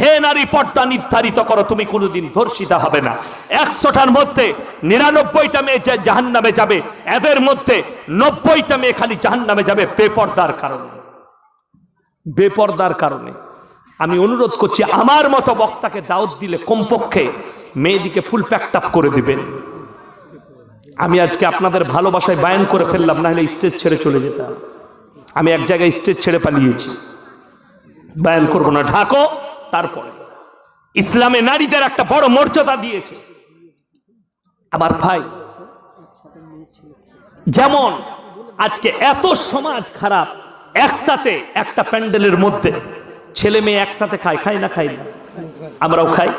হে নারী, পর্দা নির্ধারিত করো, তুমি কোনোদিন ধর্ষিতা হবে না। একশোটার মধ্যে নিরানব্বইটা মেয়ে যে জাহান নামে যাবে, এদের মধ্যে নব্বইটা মেয়ে খালি জাহান নামে যাবে, বেপর্দার কারণে। বেপর্দার কারণে। আমি অনুরোধ করছি, আমার মতো বক্তাকে দাওয়াত দিলে কমপক্ষে মেয়েদিকে ফুল প্যাকটাপ করে দিবেন। আমি আজকে আপনাদের ভালোবাসায় বায়ান করে ফেললাম না হলে স্টেজ ছেড়ে চলে যেতাম। আমি এক জায়গায় স্টেজ ছেড়ে পালিয়েছি। বায়ান করব না। ঢাকো। তারপরে ইসলামে নারীদের একটা বড় মর্যাদা দিয়েছে। আমার ভাই, যেমন আজকে এত সমাজ খারাপ, একসাথে একটা প্যান্ডেলের মধ্যে ছেলে মেয়ে একসাথে খায় খায় না খাই না? আমরাও খাই।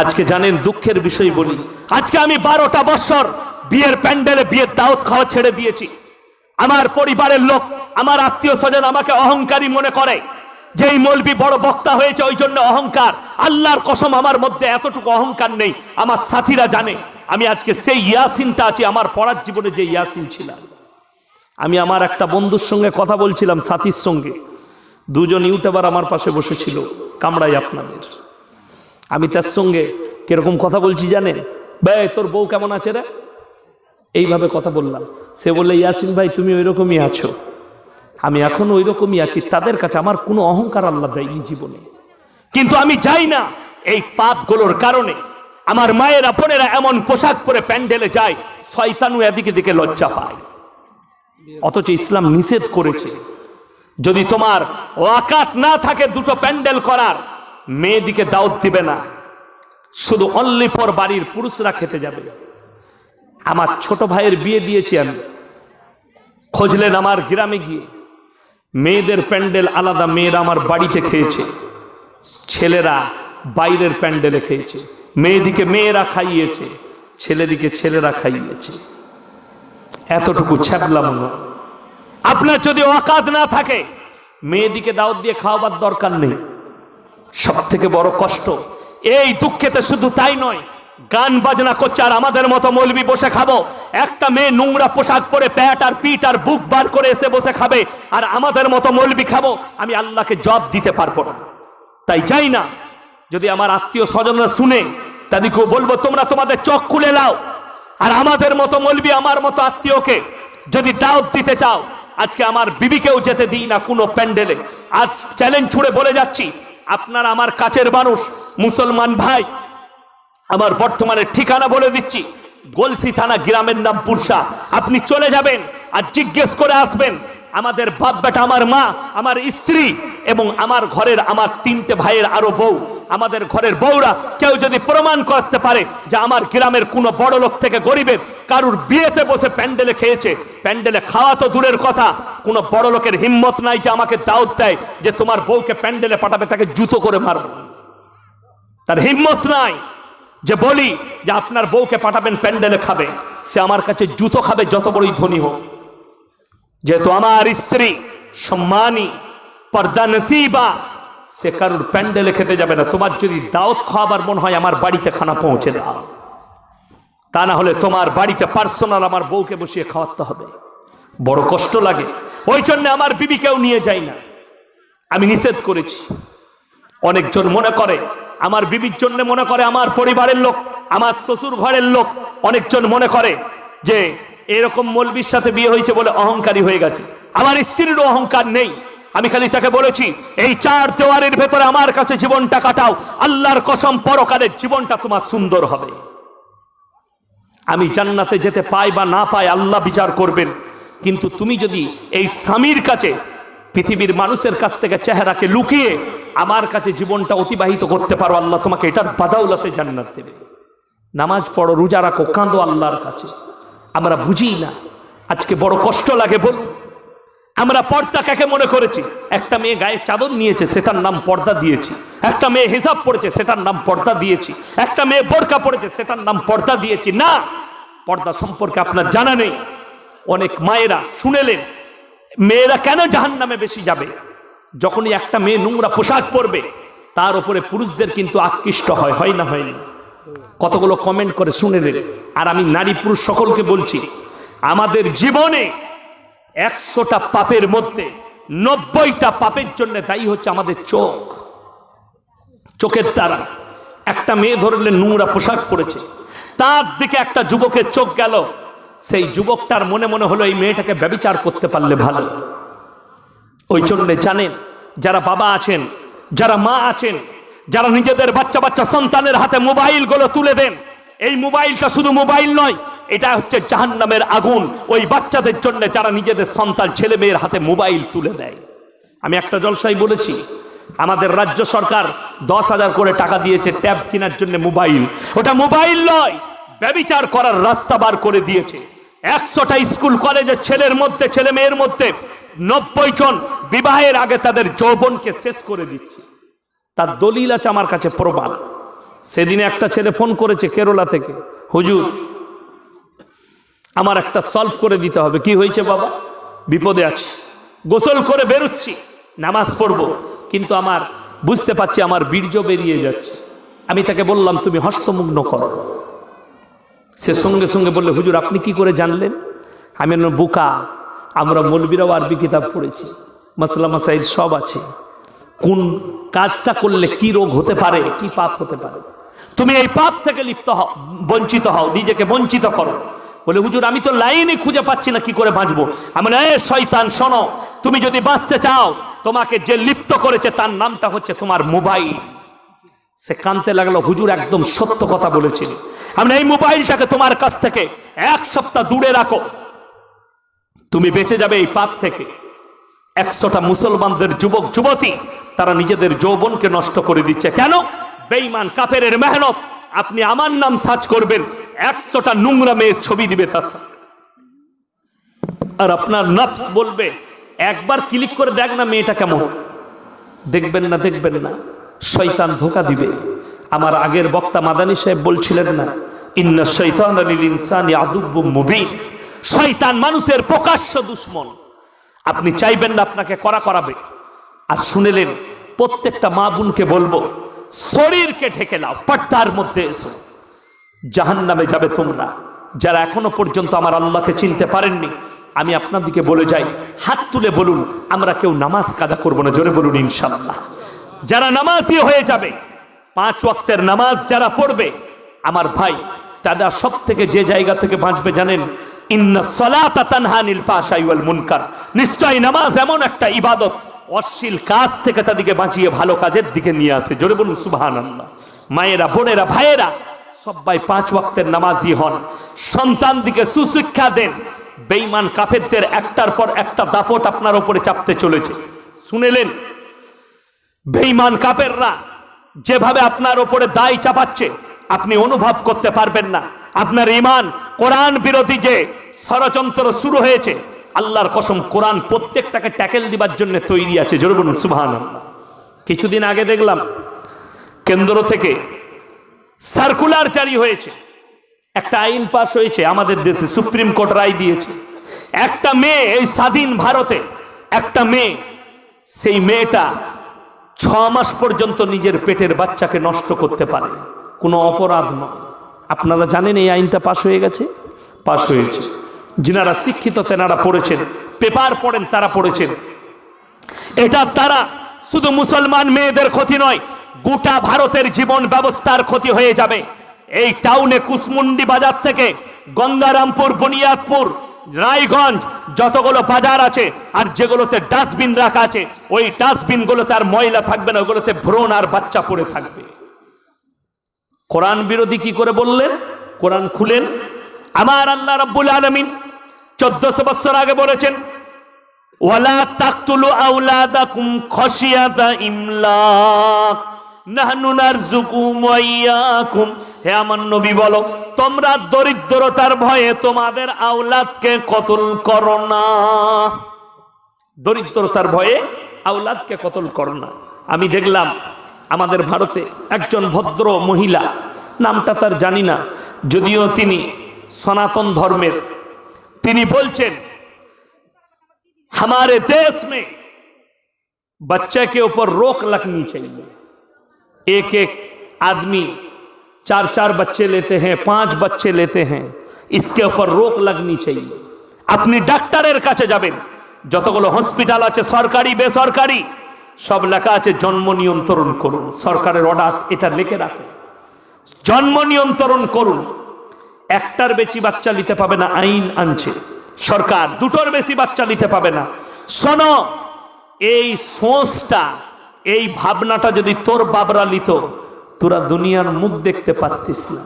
আজকে জানেন, দুঃখের বিষয় বলি। আজকে আমি বারোটা বছর বিয়ের প্যান্ডেলে বিয়ের দাওয়াত খাওয়া ছেড়ে দিয়েছি। আমার পরিবারের লোক, আমার আত্মীয় স্বজন আমাকে অহংকারী মনে করে। যে এই মলবি বড় বক্তা হয়েছে, ওই জন্য অহংকার। আল্লাহর কসম আমার মধ্যে এতটুকু অহংকার নেই। আমার সাথীরা জানে, আমি আজকে সেই ইয়াসিনটা আছি, আমার পড়ার জীবনে যে ইয়াসিন ছিলাম আমি আমার একটা বন্ধুর সঙ্গে কথা বলছিলাম, সাথীর সঙ্গে। দুজন ইউটিউবার আমার পাশে বসেছিল, কামড়াই আপনাদের। আমি তার সঙ্গে কীরকম কথা বলছি জানেন? ভাই তোর বউ কেমন আছে রে? এইভাবে কথা বললাম। সে বললে, ইয়াসিন ভাই, তুমি ওই রকমই আছো। আমি এখন ওই রকমই আছি। তাদের কাছে আমার কোনো অহংকার আল্লাহ দেয়নি জীবনে। কিন্তু আমি যাই না এই পাপগুলোর কারণে। আমার মায়ের বোনেরা এমন পোশাক পরে প্যান্ডেলে যায় শয়তানু এদিকে দিকে লজ্জা পায়। অথচ ইসলাম নিষেধ করেছে, যদি তোমার ওয়াকাত না থাকে দুটো প্যান্ডেল করার, মেয়েদিকে দাওয়াত দিবে না। শুধু অনলি পর বাড়ির পুরুষরা খেতে যাবে। আমার ছোট ভাইয়ের বিয়ে দিয়েছি আমি। খোঁজলেন আমার গ্রামে গিয়ে। মেয়েদের প্যান্ডেল আলাদা, মেয়েরা আমার বাড়িতে খেয়েছে। ছেলেরা বাইরের প্যান্ডেলে খেয়েছে। মেয়েদিকে মেয়েরা খাইয়েছে, ছেলেদিকে ছেলেরা খাইয়েছে। এতটুকু ছ্যাপলাম না আপনার যদি অকাত না থাকে, মেয়েদিকে দাওয়াত দিয়ে খাওয়াবার দরকার নেই। সব থেকে বড় কষ্ট। এই দুঃখেতে শুধু তাই নয় গান বাজনা করছে আর আমাদের মতো মৌলবি বসে খাব। একটা মেয়ে নোংরা পোশাক পরে প্যাট আর পিট আর বুক বার করে এসে বসে খাবে আর আমাদের মতো মৌলবি খাব, আমি আল্লাহকে জব দিতে পারব না। তাই যাই না, যদি আমার আত্মীয় স্বজনরা শুনে, তাদেরকেও বলব, তোমরা তোমাদের চোখ খুলে নাও। আর আমাদের মতো মলবি আমার মতো আত্মীয়কে যদি দাওয়াত দিতে চাও, আজকে আমার বিবিকেও যেতে দিই না কোনো প্যান্ডেলে। আজ চ্যালেঞ্জ ছুড়ে বলে যাচ্ছি, আপনার আমার কাছের মানুষ, মুসলমান ভাই আমার বর্তমানে ঠিকানা বলে দিচ্ছি, গলসি থানা গ্রামের নাম পুরসা। আপনি চলে যাবেন আর জিজ্ঞেস করে আসবেন, আমাদের বাপ বেটা আমার মা, আমার স্ত্রী এবং আমার ঘরের আমার তিনটে ভাইয়ের আরও বউ, আমাদের ঘরের বউরা কেউ যদি প্রমাণ করতে পারে যে আমার গ্রামের কোনো বড় লোক থেকে গরিবের কারুর বিয়েতে বসে প্যান্ডেলে খেয়েছে, প্যান্ডেলে খাওয়া তো দূরের কথা, কোনো বড় লোকের হিম্মত নাই যে আমাকে দাওয়াত দেয় যে তোমার বউকে প্যান্ডেলে পাঠাবে, তাকে জুতো করে মারব। তার হিম্মত নাই। যে বলি যে আপনার বউকে পাঠাবেন প্যান্ডেলে খাবে, সে আমার কাছে জুতো খাবে যত বড়ই ধনী হোক। যেহেতু আমার স্ত্রী সম্মানী, পর্দা নসিবা, সে কারুর প্যান্ডেলে খেতে যাবে না। তোমার যদি দাওয়াত খাওয়াবার মন হয়, আমার বাড়িতে খানা পৌঁছে দাও। তা না হলে তোমার বাড়িতে পার্সোনাল আমার বউকে বসিয়ে খাওয়াতে হবে। বড় কষ্ট লাগে। ওই জন্য আমার বিবিকেও নিয়ে যাই না। আমি নিষেধ করেছি। অনেকজন মনে করে আমার বিবির জন্য মনে করে আমার পরিবারের লোক, আমার শ্বশুর ঘরের লোক, অনেকজন মনে করে যে এরকম মলবির সাথে বিয়ে হয়েছে বলে অহংকারী হয়ে গেছে। আমার স্ত্রীরও অহংকার নেই। আমি খালি তাকে বলেছি, এই চার দেওয়ারের ভেতরে আমার কাছে জীবনটা কাটাও। আল্লাহর কসম পরকালের জীবনটা তোমার সুন্দর হবে। আমি জান্নাতে যেতে পাই বা না পাই আল্লাহ বিচার করবেন। কিন্তু তুমি যদি এই স্বামীর কাছে পৃথিবীর মানুষের কাছ থেকে চেহারাকে লুকিয়ে আমার কাছে জীবনটা অতিবাহিত করতে পারো, আল্লাহ তোমাকে এটার বাদাউলাতে জান্নাত দেবে। নামাজ পড়ো, রোজা রাখো, কাঁদো আল্লাহর কাছে। আমরা বুঝি না, আজকে বড় কষ্ট লাগে বলুন। আমরা পর্দা কাকে মনে করেছি? একটা মেয়ে গায়ে চাদর নিয়েছে, সেটার নাম পর্দা দিয়েছি। একটা মেয়ে হিসাব পড়েছে সেটার নাম পর্দা দিয়েছি। একটা মেয়ে বোরকা পড়েছে সেটার নাম পর্দা দিয়েছি। না, পর্দা সম্পর্কে আপনার জানা নেই। অনেক মায়েরা শুনেলেন মেয়েরা কেন জাহান নামে বেশি যাবে? যখনই একটা মেয়ে নোংরা পোশাক পরবে, তার উপরে পুরুষদের কিন্তু আকৃষ্ট হয় হয় না হয় না? কতগুলো কমেন্ট করে শুনেলেন আর আমি নারী পুরুষ সকলকে বলছি, আমাদের জীবনে একশোটা পাপের মধ্যে নব্বইটা পাপের জন্য দায়ী হচ্ছে আমাদের চোখ। চোখের দ্বারা। একটা মেয়ে ধরলে নোংরা পোশাক পরেছে, তার দিকে একটা যুবকের চোখ গেল সেই যুবকটার মনে মনে হলো এই মেয়েটাকে ব্যবিচার করতে পারলে ভালো। ওই জন্যে জানেন, যারা বাবা আছেন, যারা মা আছেন, যারা নিজেদের বাচ্চা বাচ্চা সন্তানের হাতে মোবাইলগুলো তুলে দেন, এই মোবাইলটা শুধু মোবাইল নয়, এটা হচ্ছে জাহান্নামের আগুন। ওই বাচ্চাদের জন্য যারা নিজেদের সন্তান, ছেলে মেয়ের হাতে মোবাইল তুলে দেয়। আমি একটা জলসাই বলেছি, আমাদের রাজ্য সরকার দশ হাজার করে টাকা দিয়েছে ট্যাব কেনার জন্য মোবাইল। ওটা মোবাইল নয় ব্যবিচার করার রাস্তা বার করে দিয়েছে। একশোটা স্কুল, কলেজের ছেলের মধ্যে, ছেলে মেয়ের মধ্যে নব্বই জন বিবাহের আগে তাদের যৌবনকে শেষ করে দিচ্ছে। তার দলিল আছে আমার কাছে প্রমাণ। সেদিনে একটা ছেলে ফোন করেছে কেরলা থেকে, হুজুর, আমার একটা সলভ করে দিতে হবে। কি হয়েছে বাবা? বিপদে আছে। গোসল করে বেরোচ্ছি, নামাজ পড়ব। কিন্তু আমার, বুঝতে পারছি আমার বীর্য বেরিয়ে যাচ্ছে। আমি তাকে বললাম, তুমি হস্তমুগ্ন করো। সে সঙ্গে সঙ্গে বললে, হুজুর, আপনি কি করে জানলেন? আমি বুকা, আমরা মৌলবীরাও আরবি কিতাব পড়েছি, মাসলা মাসাইল সব আছে। কোন কাজটা করলে কি রোগ হতে পারে, কি পাপ হতে পারে? তুমি এই পাপ থেকে লিপ্ত হও, বঞ্চিত হও, নিজেকে বঞ্চিত করো। বলে, হুজুর, আমি তো লাইনে খুঁজে পাচ্ছি না, কি করে বাঁচবো? আমি এ শয়তান, শোনো, তুমি যদি বাঁচতে চাও, তোমাকে যে লিপ্ত করেছে, তার নামটা হচ্ছে তোমার মোবাইল। সে কানতে লাগল, হুজুর একদম সত্য কথা বলেছিল আমি এই মোবাইলটাকে তোমার কাছ থেকে এক সপ্তাহ দূরে রাখো। তুমি বেঁচে যাবে এই পাপ থেকে। একশোটা মুসলমানদের যুবক, যুবতী, তারা নিজেদের যৌবনকে নষ্ট করে দিচ্ছে। কেন? বেঈমান কাপের মেহনত। আপনি আমার নাম সার্চ করবেন, একশোটা নোংরা মেয়ের ছবি দিবে তার। আর আপনার নফস বলবে, একবার ক্লিক করে দেখ না মেয়েটা কেমন। দেখবেন না দেখবেন না। শয়তান ধোকা দিবে। আমার আগের বক্তা মাদানী সাহেব বলছিলেন না ইন্না শৈতান আলিল শয়তান মানুষের প্রকাশ্য দুশ্মন। আপনি চাইবেন না আপনাকে করা করাবে। আর শুনেলেন, প্রত্যেকটা মা বোনকে বলব, শরীরকে ঢেকে নাও, পর্দার মধ্যে এসো। জাহান নামে যাবে তোমরা। যারা এখনও পর্যন্ত আমার আল্লাহকে চিনতে পারেননি, আমি আপনাদেরকে বলে যাই, হাত তুলে বলুন, আমরা কেউ নামাজ কাদা করব না, জোরে বলুন ইনশাল্লাহ যারা নামাজই হয়ে যাবে, পাঁচ ওয়াক্তের নামাজ যারা পড়বে, আমার ভাই দাদা সব থেকে যে জায়গা থেকে বাঁচবে জানেন? নামাজ এমন একটা ইবাদত, অশ্লীল কাজ থেকে তাদেরকে বাঁচিয়ে ভালো কাজের দিকে নিয়ে আসে। জোরে বলুন মায়েরা, বোনেরা, ভাইয়েরা পাঁচ ওয়াক্তের হন। সন্তান দিকে সুশিক্ষা দেন। বেঈমান কাফেরদের একটার পর একটা দাপট আপনার উপরে চাপতে চলেছে। শুনেলেন? বেঈমান কাপেররা যেভাবে আপনার ওপরে দায় চাপাচ্ছে আপনি অনুভব করতে পারবেন না। আপনার ইমান কোরআন বিরোধী যে ষড়যন্ত্র শুরু হয়েছে, আল্লাহর কসম কোরআন প্রত্যেকটাকে ট্যাকেল দিবার জন্য তৈরি আছে। জোরে বলুন কিছুদিন আগে দেখলাম কেন্দ্র থেকে সার্কুলার জারি হয়েছে। একটা আইন পাশ হয়েছে, আমাদের দেশে সুপ্রিম কোর্ট রায় দিয়েছে। একটা মেয়ে, এই স্বাধীন ভারতে একটা মেয়ে, সেই মেয়েটা ছ মাস পর্যন্ত নিজের পেটের বাচ্চাকে নষ্ট করতে পারে। কোনো অপরাধ নয় আপনারা জানেন এই আইনটা পাশ হয়ে গেছে? পাশ হয়েছে। যিনারা শিক্ষিত, তেনারা পড়েছেন। পেপার পড়েন, তারা পড়েছেন। এটা তারা শুধু মুসলমান মেয়েদের ক্ষতি নয়, গোটা ভারতের জীবন ব্যবস্থার ক্ষতি হয়ে যাবে। এই টাউনে কুসমুন্ডি বাজার থেকে গঙ্গারামপুর, বুনিয়াদপুর, রায়গঞ্জ যতগুলো বাজার আছে, আর যেগুলোতে ডাস্টবিন রাখা আছে, ওই ডাস্টবিনগুলোতে আর ময়লা থাকবে না, ওগুলোতে ভ্রণ আর বাচ্চা পড়ে থাকবে। কোরআন বিরোধী কি করে বললেন? কোরআন খুলেন। আমার আল্লাহ রাব্বুল আলামিন চোদ্দশো বছর আগে বলেছেন, ওয়ালা তাকতুলু আউলাদাকুম খশিয়াতা ইমলাক হে আমার নবী বলো, তোমরা দরিদ্রতার ভয়ে তোমাদের আওলাদকে কতল করো না? দরিদ্রতার ভয়ে আওলাদকে কতল করো না। আমি দেখলাম আমাদের ভারতে একজন ভদ্র মহিলা নামটা তার জানি না যদিও তিনি সনাতন ধর্মের তিনি বলছেন हमारे देश में बच्चे के ऊपर रोक लगनी चाहिए एक एक आदमी चार चार बच्चे लेते हैं पांच बच्चे लेते हैं इसके ऊपर रोक लगनी चाहिए আপনি ডাক্তারের কাছে যাবেন যতগুলো হসপিটাল আছে সরকারি বেসরকারি সব লেখা আছে, জন্ম নিয়ন্ত্রণ করুন। সরকারের অর্ডার এটা লিখে রাখুন জন্ম নিয়ন্ত্রণ করুন। একটার বেশি বাচ্চা নিতে পাবে না, আইন আনছে। সরকার দুটোর বেশি বাচ্চা নিতে পাবে না। শোনো, এই সোচটা, এই ভাবনাটা যদি তোর বাবরা লিত তোরা দুনিয়ার মুখ দেখতে পারতিস না।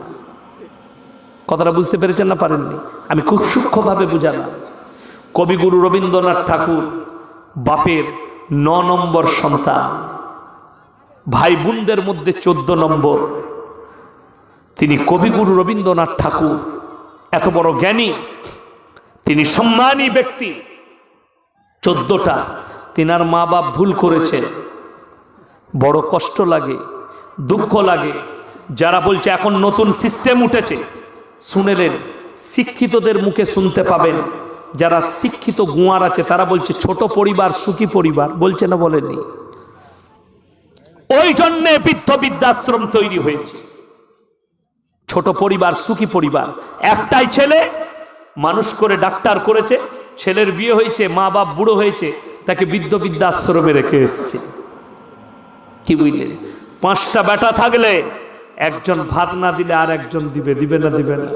কথাটা বুঝতে পেরেছেন না পারেননি? আমি খুব সূক্ষ্মভাবে বুঝালাম। কবিগুরু রবীন্দ্রনাথ ঠাকুর বাপের ন নম্বর সন্তান। ভাই বোনদের মধ্যে চোদ্দ নম্বর। তিনি কবিগুরু রবীন্দ্রনাথ ঠাকুর। এত বড় জ্ঞানী। তিনি সম্মানী ব্যক্তি। চোদ্দটা। তিনার মা বাপ ভুল করেছে। বড় কষ্ট লাগে, দুঃখ লাগে। যারা বলছে, এখন নতুন সিস্টেম উঠেছে। শুনেলেন, শিক্ষিতদের মুখে শুনতে পাবেন। যারা শিক্ষিত গুয়ার আছে, তারা বলছে, ছোট পরিবার, সুখী পরিবার। বলছে না, বলেনি। ওই জন্যে বৃদ্ধ বৃদ্ধাশ্রম তৈরি হয়েছে। ছোট পরিবার, সুখী পরিবার। একটাই ছেলে মানুষ করে ডাক্তার করেছে, ছেলের বিয়ে হয়েছে, মা বাপ বুড়ো হয়েছে, তাকে বৃদ্ধ বৃদ্ধাশ্রমে রেখে এসছে। কি বুঝলেন? পাঁচটা বেটা থাকলে একজন ভাত না দিলে আর একজন দিবে দিবে না দিবে না।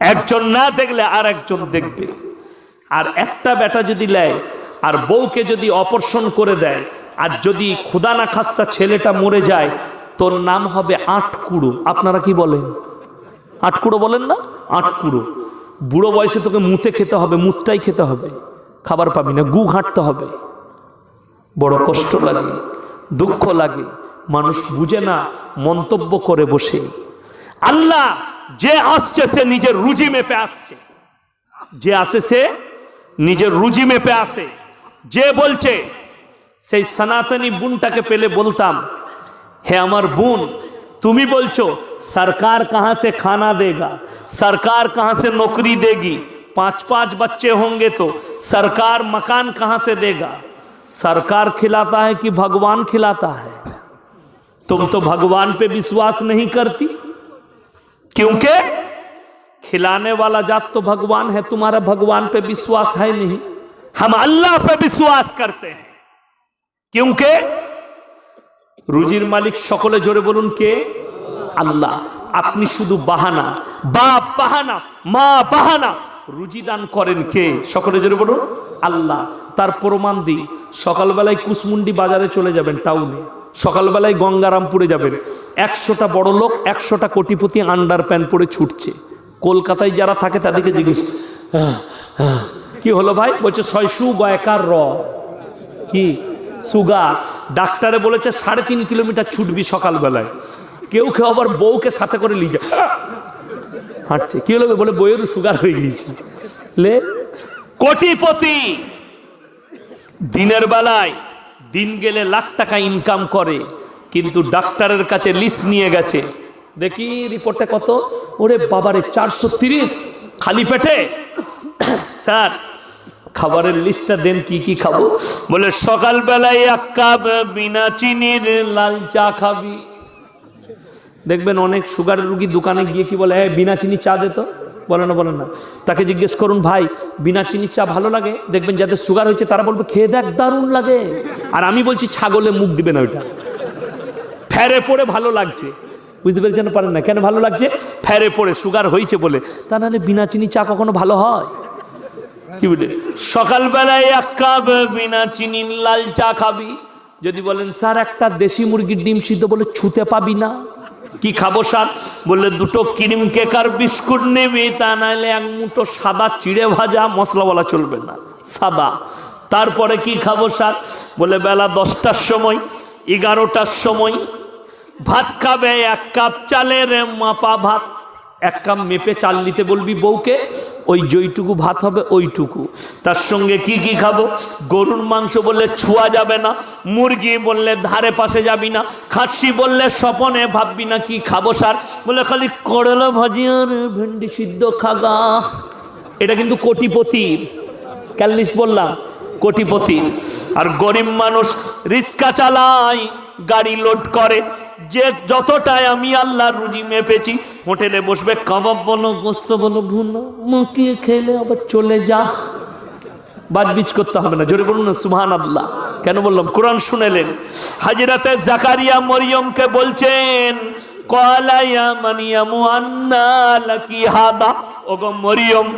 একজন না দেখলে আর একজন দেখবে। আর একটা বেটা যদি নেয়, আর বউকে যদি অপর্ষণ করে দেয়, আর যদি ক্ষুদা না খাস্তা ছেলেটা মরে যায়, তোর নাম হবে আটকুড়ো। আপনারা কি বলেন? আটকুড়ো বলেন না? আটকুড়ো। বুড়ো বয়সে তোকে মুতে খেতে হবে, মুতটাই খেতে হবে। খাবার পাবি না, গু ঘাঁটতে হবে। বড় কষ্ট লাগে, দুঃখ লাগে। মানুষ বুঝে না, মন্তব্য করে বসে। আল্লাহ যে আসছে সে নিজের রুজি মেপে আসছে যে আসে সে নিজের রুজি মেপে আসে যে বলছে সেই সনাতনী বোনটাকে পেলে বলতাম হে আমার বোন তুমি বলছো सरकार कहाँ से खाना देगा सरकार कहाँ से नौकरी देगी पांच पांच बच्चे होंगे तो सरकार मकान कहाँ से देगा सरकार खिलाता है कि भगवान खिलाता है तुम तो भगवान पे विश्वास नहीं करती क्योंकि खिलाने वाला जात तो भगवान है तुम्हारा भगवान पे विश्वास है नहीं हम अल्लाह पे विश्वास करते हैं क्योंकि রুজির মালিক সকলে জোরে বলুন কে আল্লাহ আপনি শুধু বাহানা বাপ বাহানা মা বাহানা রুজি দান করেন কে সকলে জোরে বলুন আল্লাহ তার প্রমাণ দিই সকালবেলায় কুসমুন্ডি বাজারে চলে যাবেন টাউনে সকালবেলায় গঙ্গারামপুরে যাবেন। একশোটা বড় লোক একশোটা কোটিপতি আন্ডার প্যান্ট পরে ছুটছে। কলকাতায় যারা থাকে তাদেরকে জিজ্ঞেস "আহ, আহ, কি হলো ভাই? বলছে ছয়শু গয়কার র। কি? সুগার ডাক্তারে বলেছে সাড়ে তিন কিলোমিটার ছুটবি সকালবেলায়। কেউ কেউ আবার বউকে সাথে করে নিয়ে যায়। হাঁটছে। কি হলো? বলে বইয়েরও সুগার হয়ে গিয়েছে। লে কোটিপতি দিনের বেলায় দিন গেলে লাখ টাকা ইনকাম করে, কিন্তু ডাক্তারের কাছে লিস্ট নিয়ে গেছে। দেখি রিপোর্টটা কত? ওরে বাবারে, চারশো খালি পেটে? স্যার, খাবারের লিস্টটা দেন, কি কি খাব? বলে, সকালবেলায় এক কাপ বিনা চিনির লাল চা খাবি। দেখবেন অনেক সুগারের রুগী দোকানে গিয়ে কি বলে হ্যাঁ বিনা চিনি চা দে তো। বলে না বলে না। তাকে জিজ্ঞেস করুন, ভাই, বিনা চিনির চা ভালো লাগে? দেখবেন যাদের সুগার হয়েছে, তারা বলবে, খেয়ে দেখ, দারুণ লাগে। আর আমি বলছি, ছাগলে মুখ দিবে না ওইটা। ফেরে পড়ে ভালো লাগছে। বুঝতে পেরেছেন পারেন না? কেন ভালো লাগছে? ফেরে পড়ে সুগার হয়েছে বলে। তা নাহলে বিনা চিনি চা কখনো ভালো হয়? কি বলে? সকালবেলায় এক কাপ বিনা চিনি লাল চা খাবি। যদি বলেন, স্যার, একটা দেশি মুরগির ডিম সিদ্ধ বলে ছুতে পাবি না। কি খাব সার বললে, দুটো ক্রিম কেকার বিস্কুট নেবে, তা নাহলে এক মুঠো সাদা চিড়ে ভাজা মশলা বলা চলবে না, সাদা। তারপরে কি খাব সার বলে বেলা দশটার সময়, এগারোটার সময়, ভাত খাবে এক কাপ চালের মাপা ভাত এক কাপ মেপে চাল নিতে বলবি বউকে, ওই যেইটুকু ভাত হবে ওইটুকু। তার সঙ্গে কি কি খাব? গরুর মাংস বললে ছোঁয়া যাবে না, মুরগি বললে ধারে পাশে যাবি না, খাসি বললে স্বপনে ভাববি না কি খাব সার। বলে খালি করলা ভাজি আর ভেন্ডি সিদ্ধ খাগা এটা কিন্তু কোটিপতির ক্যাল লিস্ট বললাম, কোটিপতি। আর গরিব মানুষ রিক্সা চালায়, গাড়ি লোড করে যে যতটাই আমি আল্লাহর রুজি মেপেছি, হোটেলে বসবে, কাবাব বলো, গোস্ত বলো, ভুনো মুখিয়ে খেলে আবার চলে যা। বাজবিজ করতে হবে না, জোরে বলুন না সুহান আল্লাহ কেন বললাম? কোরআন শুনেলেন। হাজিরাতে জাকারিয়া মরিয়মকে বলছেন কলাইয়া মানিয়ামু আন্না লাকি হাদা? ওগো মরিয়ম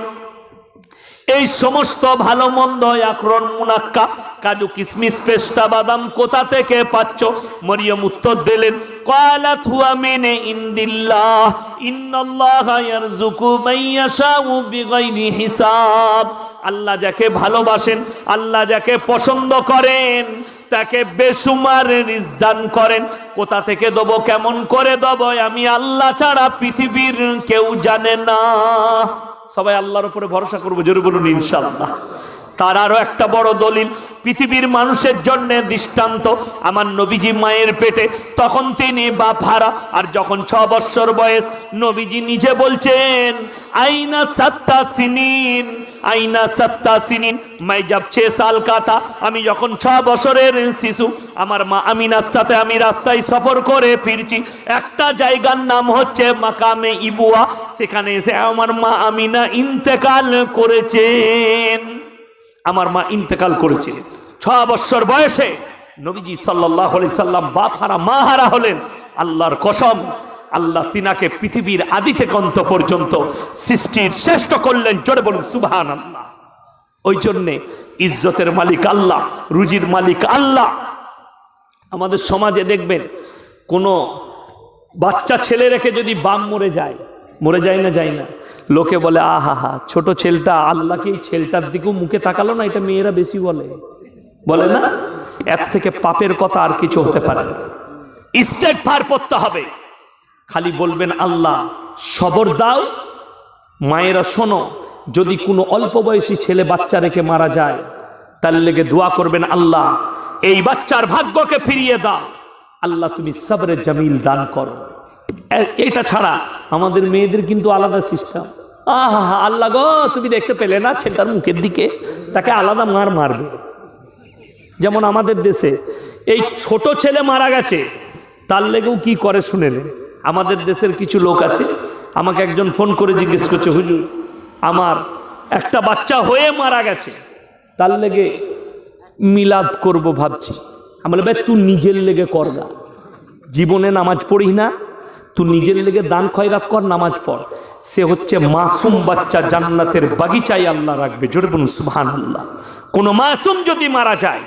এই সমস্ত ভালো মন্দ আক্রণ মুনাক্কা। কাজু কিসমিস, পেস্তা, বাদাম কোথা থেকে পাচ্ছ? মরিয়ম উত্তর দিলেন, কালাত হুয়া মিনে ইন্দিল্লাহ, ইন্নাল্লাহ ইয়ারযুকু মাইয়াশাউ বিগাইরি হিসাব। আল্লাহ যাকে ভালোবাসেন, আল্লাহ যাকে পছন্দ করেন, তাকে বেসুমার রিজদান করেন। কোথা থেকে দেব, কেমন করে দেব, আমি আল্লাহ ছাড়া পৃথিবীর কেউ জানে না। সবাই আল্লাহর উপরে ভরসা করব জোরে বলুন ইনশাল্লাহ তার আরও একটা বড় দলিল, পৃথিবীর মানুষের জন্য দৃষ্টান্ত, আমার নবীজি মায়ের পেটে, তখন তিনি বাপ হারা, আর যখন ছ বৎসর বয়স, নবীজি নিজে বলছেন, আইনা সাত্তা সিনিন, আইনা সাত্তা সিনিন মাই যাব ছে সাল কাতা, আমি যখন ছ বছরের শিশু, আমার মা আমিনার সাথে আমি রাস্তায় সফর করে ফিরছি, একটা জায়গার নাম হচ্ছে মাকামে ইবুয়া, সেখানে এসে আমার মা আমিনা ইন্তেকাল করেছেন। আমার মা ইন্তেকাল করেছে ছ বৎসর বয়সে নবীজি সাল্লাহ সাল্লাম বাপ হারা মা হারা হলেন। আল্লাহর কসম, আল্লাহ তিনাকে পৃথিবীর আদি থেকে অন্ত পর্যন্ত সৃষ্টির শ্রেষ্ঠ করলেন, জোরে বলুন সুবহান আল্লাহ ওই জন্যে ইজ্জতের মালিক আল্লাহ, রুজির মালিক আল্লাহ। আমাদের সমাজে দেখবেন, কোনো বাচ্চা ছেলে রেখে যদি বাম মরে যায় মরে যায় না যায় না। লোকে বলে, আহা, হা, ছোট ছেলটা আল্লাহকে এই ছেলটার দিকেও মুখে তাকালো না, এটা মেয়েরা বেশি বলে। বলে না? এর থেকে পাপের কথা আর কিছু হতে পারে স্টেক পার করতে হবে। খালি বলবেন, আল্লাহ, সবর দাও। মায়েরা, শোনো, যদি কোনো অল্প বয়সী ছেলে বাচ্চা রেখে মারা যায়, তার লেগে দোয়া করবেন, আল্লাহ, এই বাচ্চার ভাগ্যকে ফিরিয়ে দাও। আল্লাহ, তুমি সবরে জামিল দান করো। এটা ছাড়া আমাদের মেয়েদের কিন্তু আলাদা সিস্টেম। আহা, আল্লাহ গো, তুমি দেখতে পেলে না ছেলেটার মুখের দিকে? তাকে আলাদা মার মারবে। যেমন আমাদের দেশে এই ছোট ছেলে মারা গেছে, তার লেগেও কি করে শুনেলেন আমাদের দেশের কিছু লোক আছে, আমাকে একজন ফোন করে জিজ্ঞেস করছে, হুজুর, আমার একটা বাচ্চা হয়ে মারা গেছে, তার লেগে মিলাদ করব ভাবছি। আমি বলে তুই নিজের লেগে কর না জীবনে নামাজ পড়ি না তুই নিজের লেগে দান খয়রাত কর, নামাজ পড়। সে হচ্ছে মাসুম বাচ্চা জান্নাতের বাগিচায় আল্লাহ রাখবে। জোরে বলুন সুবহান আল্লাহ কোন মাসুম যদি মারা যায়,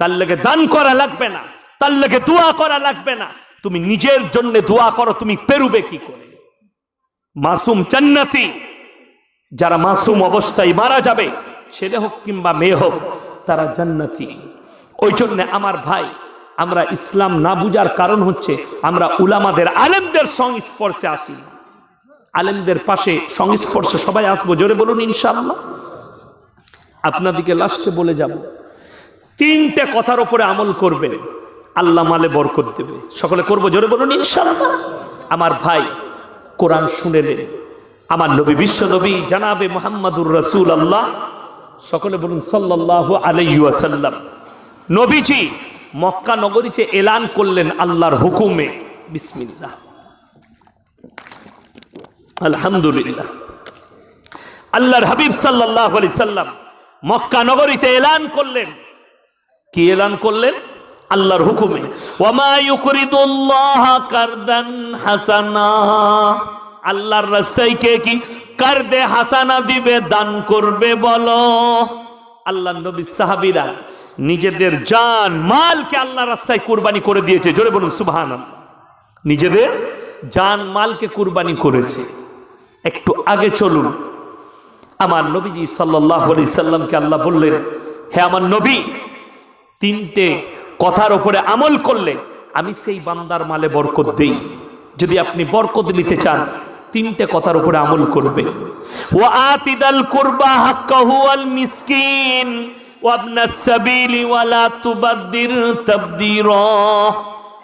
তার লেগে দান করা লাগবে না, তার লেগে দোয়া করা লাগবে না। তুমি নিজের জন্য দোয়া করো, তুমি পেরুবে কি করে? মাসুম জান্নাতি, যারা মাসুম অবস্থায় মারা যাবে, ছেলে হোক কিংবা মেয়ে হোক, তারা জান্নাতি। ওই জন্য আমার ভাই আমরা ইসলাম না বুঝার কারণ হচ্ছে আমরা উলামাদের আলেমদের সংস্পর্শে আসি। আলেমদের পাশে সংস্পর্শে সবাই আসব, জোরে বলুন ইনশাল্লাহ আপনাদিকে লাস্টে বলে যাব, তিনটে কথার উপরে আমল করবেন, আল্লাহ মালে বরকত দেবে। সকলে করব, জোরে বলুন ইনশাল্লাহ আমার ভাই, কোরআন শুনেলেন আমার নবী, বিশ্ব নবী, জানাবে মোহাম্মদুর রসুল আল্লাহ সকলে বলুন সাল্লাহ আলাইসাল্লাম নবীজি মক্কা নগরীতে এলান করলেন আল্লাহর হুকুমে। বিসমিল্লাহ। আলহামদুলিল্লাহ। আল্লাহর হাবিব সাল্লাহ আলি সাল্লাম মক্কা নগরীতে এলান করলেন। কি এলান করলেন? আল্লাহর হুকুমে। হাসানা। আল্লাহর রাস্তায় কে কি? কারদে হাসানা দিবে, দান করবে, বলো। আল্লাহ নবী সাহাবীরা নিজেদের জান, মালকে আল্লাহ রাস্তায় কুরবানি করে দিয়েছে। জোরে বলুন, সুবহানাল্লাহ। নিজেদের জান, মালকে কুরবানি করেছে। একটু আগে চলুন। আমার নবীজি সাল্লাহ আলি সাল্লামকে আল্লাহ বললেন, হে আমার নবী, তিনটে কথার ওপরে আমল করলে আমি সেই বান্দার মালে বরকত দেই। যদি আপনি বরকত নিতে চান, তিনটে কথার উপরে আমল করবে ও আতিদাল কুরবা হাক্কাহু আল মিসকিন।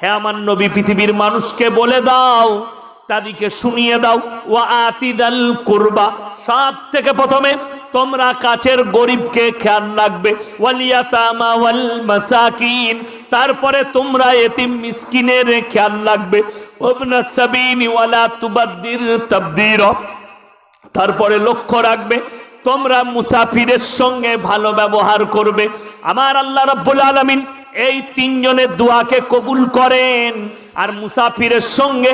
হে আমার নবী, পৃথিবীর মানুষকে বলে দাও, তাদেরকে শুনিয়ে দাও ও আতিদাল কুরবা। সব থেকে প্রথমে তোমরা কাছের গরিবকে খেয়াল রাখবে। মাসাকিন। তারপরে তোমরা এতিম মিসকিনের খেয়াল রাখবে। তারপরে লক্ষ্য রাখবে তোমরা মুসাফিরের সঙ্গে ভালো ব্যবহার করবে। আমার আল্লাহ রাব্বুল আলামিন এই তিনজনের দোয়াকে কবুল করেন। আর মুসাফিরের সঙ্গে